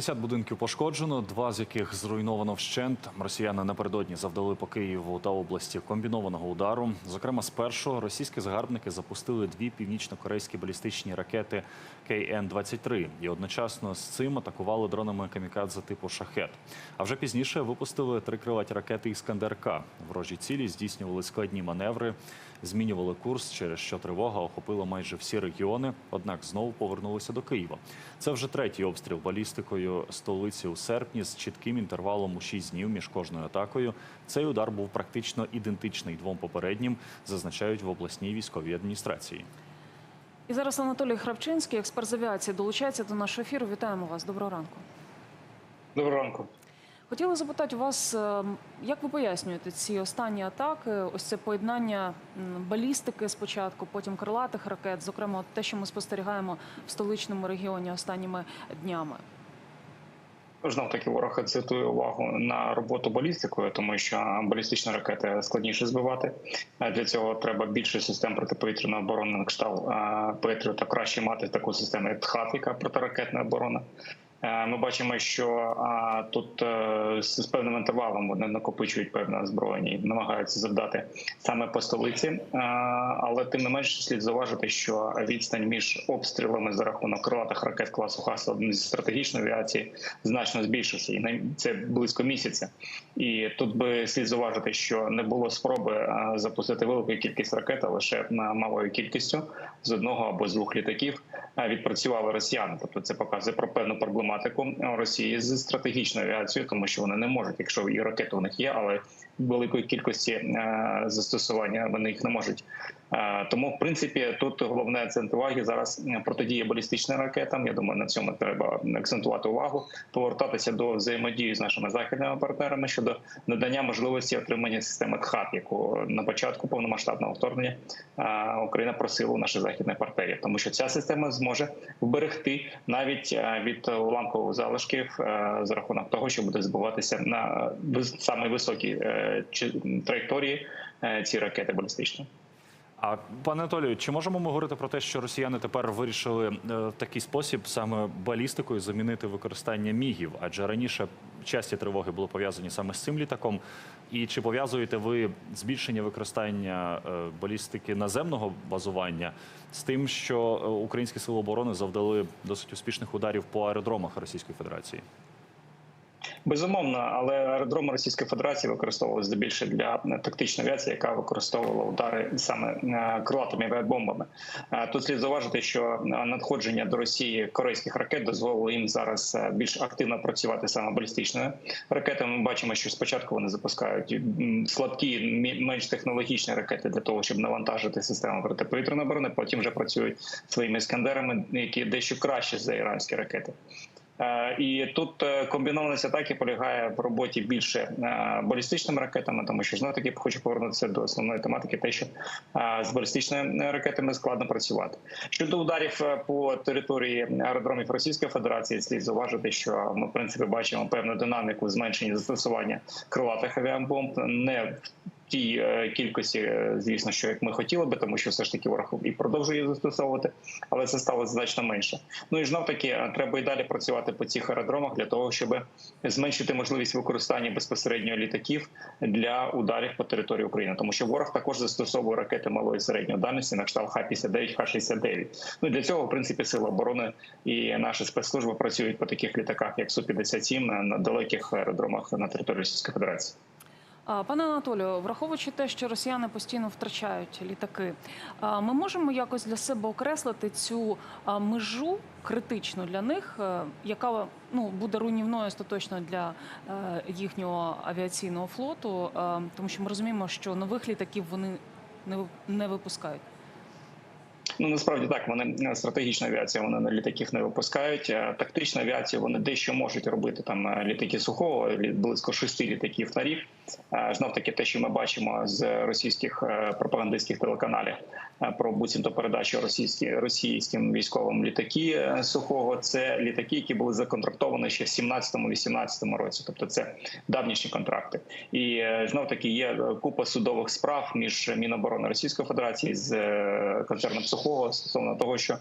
50 будинків пошкоджено, два з яких зруйновано вщент. Росіяни напередодні завдали по Києву та області комбінованого удару. Зокрема, спершу російські загарбники запустили дві північно-корейські балістичні ракети КН-23 і одночасно з цим атакували дронами камікадзе типу шахет. А вже пізніше випустили три крилаті ракети Іскандер-К. Ворожі цілі здійснювали складні маневри, змінювали курс, через що тривога охопила майже всі регіони. Однак знову повернулися до Києва. Це вже третій обстріл балістикою столиці у серпні з чітким інтервалом у 6 днів між кожною атакою. Цей удар був практично ідентичний двом попереднім, зазначають в обласній військовій адміністрації. І зараз Анатолій Храпчинський, експерт з авіації, долучається до нашого ефіру. Вітаємо вас. Доброго ранку. Доброго ранку. Хотіла запитати вас, е, як ви пояснюєте ці останні атаки? Ось це поєднання балістики спочатку, потім крилатих ракет, зокрема, те, що ми спостерігаємо в столичному регіоні останніми днями. Знов таки ворог акцентує увагу на роботу балістикою, тому що балістичні ракети складніше збивати. Для цього треба більше систем протиповітряної оборони на кшталт Петріота. Краще мати таку систему, як ТХАТ, яка протиракетна оборона. Е, Ми бачимо, що тут е, з певним інтервалом вони накопичують певне озброєння і намагаються завдати саме по столиці. Е, Але тим не менше слід зауважити, що відстань між обстрілами за рахунок крилатих ракет класу Хаса зі стратегічної авіації значно збільшився, і це близько місяця. І тут би слід зауважити, що не було спроби запустити велику кількість ракет, а лише малою кількістю з одного або з двох літаків відпрацювали росіяни. Тобто це показує про певну проблематику Росії з стратегічною авіацією, тому що вони не можуть, якщо і ракети у них є, але великої кількості е, застосування вони їх не можуть. Е, Тому, в принципі, тут головне акцент уваги зараз е, протидія балістичним ракетам. Я думаю, на цьому треба акцентувати увагу, повертатися до взаємодії з нашими західними партнерами щодо надання можливості отримання системи КХАТ, яку на початку повномасштабного вторгнення Україна просила у наших західних партнерів, тому що ця система зможе вберегти навіть від уламкових залишків за рахунок того, що буде збиватися на вис- саме високій е, чи- траєкторії е, ці ракети балістичні. А пане Анатолію, чи можемо ми говорити про те, що росіяни тепер вирішили е, в такий спосіб саме балістикою замінити використання мігів? Адже раніше часті тривоги були пов'язані саме з цим літаком. І чи пов'язуєте ви збільшення використання е, балістики наземного базування з тим, що українські сили оборони завдали досить успішних ударів по аеродромах Російської Федерації? Безумовно, але аеродроми Російської Федерації використовували здебільше для тактичної авіації, яка використовувала удари саме е, крилатими авіабомбами. Е, Тут слід зауважити, що е, надходження до Росії корейських ракет дозволило їм зараз е, більш активно працювати саме балістичною ракетами. Ми бачимо, що спочатку вони запускають слабкі, менш технологічні ракети для того, щоб навантажити систему протиповітряної оборони. Потім вже працюють своїми іскандерами, які дещо краще за іранські ракети. Е, І тут е, комбінованість атаки полягає в роботі більше е, балістичними ракетами, тому що знову таки хочу повернутися до основної тематики, те, що з балістичними ракетами складно працювати. Щодо ударів по території аеродромів Російської Федерації, слід зауважити, що ми в принципі бачимо певну динаміку зменшення застосування крилатих авіабомб, не в тій е, кількості, е, звісно, що як ми хотіли би, тому що все ж таки ворог і продовжує застосовувати, але це стало значно менше. Ну і знов таки е, треба і далі працювати по цих аеродромах для того, щоб зменшити можливість використання безпосередньо літаків для ударів по території України, тому що ворог також застосовує ракети малої і середньої дальності на кшталт Х-59, Х-69. Ну і для цього, в принципі, сили оборони і наші спецслужби працюють по таких літаках, як Су-57 на далеких аеродромах на території Російської Федерації. Пане Анатолію, враховуючи те, що росіяни постійно втрачають літаки, ми можемо якось для себе окреслити цю межу критичну для них, е, яка ну буде руйнівною остаточно для е, їхнього авіаційного флоту, е, тому що ми розуміємо, що нових літаків вони не випускають. Ну насправді так вони е, стратегічна авіація. Вони на літаків не випускають. Е, Тактична авіація вони дещо можуть робити там е, літаки сухого, близько шести літаків на рік. Знов таки, те, що ми бачимо з російських пропагандистських телеканалів про буцімто передачу російські російським військовим літаки е, сухого. Це літаки, які були законтрактовані ще в 17-18 році. Тобто це давнішні контракти. І е, знов таки є е, купа судових справ між Міноборони Російської Федерації з концерном сухого стосовно того, що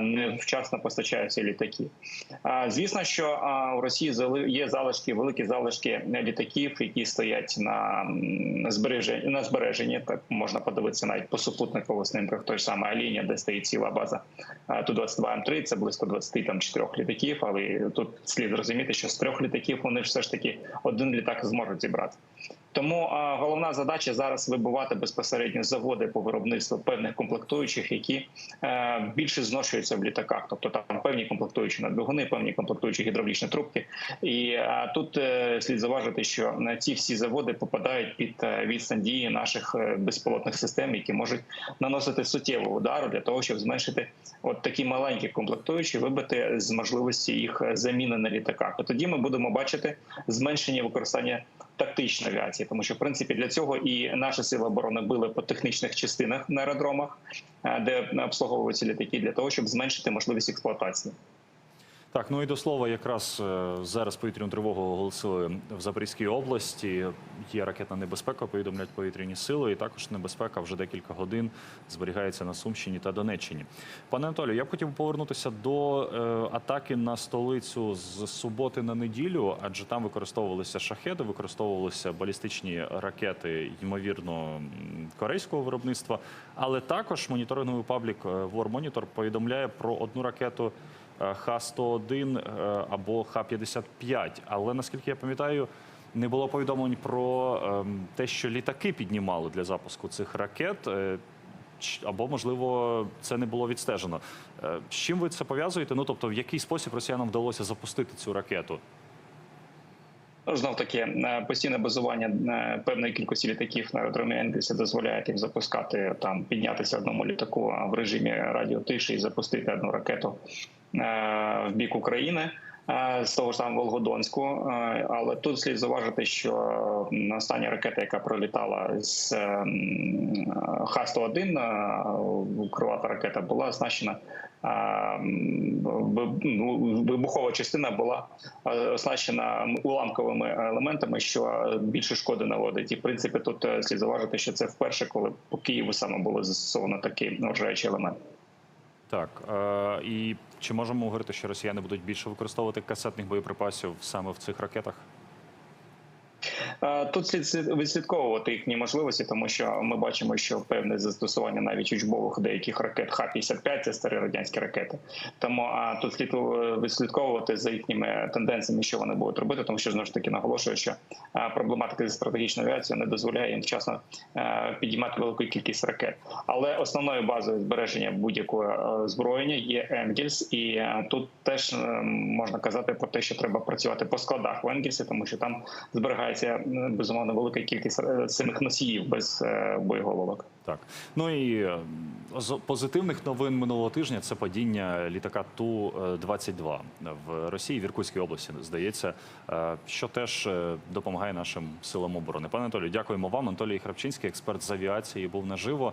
невчасно постачаються літаки. Звісно, що у Росії є залишки, великі залишки літаків, які стоять на збереженні, на збереженні. Так можна подивитися навіть по супутникову снимках той ж самий Алінія, де стоїть ціла база ту 22 м 3 Це близько 24 літаків. Але тут слід розуміти, що з трьох літаків вони все ж таки один літак зможуть зібрати. Тому а, головна задача зараз вибивати безпосередньо заводи по виробництву певних комплектуючих, які е, більше зношуються в літаках, тобто там певні комплектуючі на двигуни, певні комплектуючі гідравлічні трубки. І е, тут е, слід заважити, що на ці всі заводи попадають під е, відстань дії наших е, безпілотних систем, які можуть наносити суттєву удару для того, щоб зменшити от такі маленькі комплектуючі, вибити з можливості їх е, заміни на літаках. І тоді ми будемо бачити зменшення використання тактичної авіації, тому що в принципі для цього і наші сили оборони били по технічних частинах на аеродромах, е, де обслуговуються літаки, для того, щоб зменшити можливість експлуатації. Так, ну і до слова, якраз е, зараз повітряну тривогу оголосили в Запорізькій області. Є ракетна небезпека, повідомляють повітряні сили, і також небезпека вже декілька годин зберігається на Сумщині та Донеччині. Пане Анатолію, я б хотів повернутися до е, атаки на столицю з суботи на неділю, адже там використовувалися шахеди, використовувалися балістичні ракети, ймовірно, корейського виробництва. Але також моніторинговий паблік е, War Monitor повідомляє про одну ракету. Е, Х-101 е, або Х-55. Але наскільки я пам'ятаю, не було повідомлень про ем, те, що літаки піднімали для запуску цих ракет. е, Або, можливо, це не було відстежено. З чим ви це пов'язуєте? Ну, тобто, в який спосіб росіянам вдалося запустити цю ракету? Знов таки е, постійне базування е, певної кількості літаків на аеродромі Енгельса дозволяє їм запускати там, піднятися одному літаку в режимі радіотиші і запустити одну ракету е, в бік України. З того ж самого Волгодонську, але тут слід зауважити, що остання ракета, яка пролітала з е, м, Х-101, е, крилата ракета, була оснащена ну, вибухова частина була оснащена уламковими елементами, що більше шкоди наводить. І в принципі тут е, слід зауважити, що це вперше, коли по Києву саме було застосовано такий вражаючий елемент. Так. Е, і чи можемо говорити, що росіяни будуть більше використовувати касетних боєприпасів саме в цих ракетах? Е, Тут слід слід відслідковувати їхні можливості, тому що ми бачимо, що певне застосування навіть учбових деяких ракет Х-55 – це старі радянські ракети. Тому а тут слід е, відслідковувати за їхніми тенденціями, що вони будуть робити, тому що знову ж таки наголошую, що проблематика зі стратегічною авіацією не дозволяє їм вчасно е, підіймати велику кількість ракет. Але основною базою збереження будь-якого зброєння є Енгельс, і тут теж е, можна казати про те, що треба працювати по складах в Енгельсі, тому що там зберігається е, безумовно велика кількість е, самих носіїв без е, боєголовок. Так, ну і е, з позитивних новин минулого тижня це падіння літака Ту 22 в Росії в Іркутській області. Здається, е, що теж е, допомагає нашим силам оборони. Пане Анатолію, дякуємо вам. Анатолій Храпчинський, експерт з авіації, був наживо.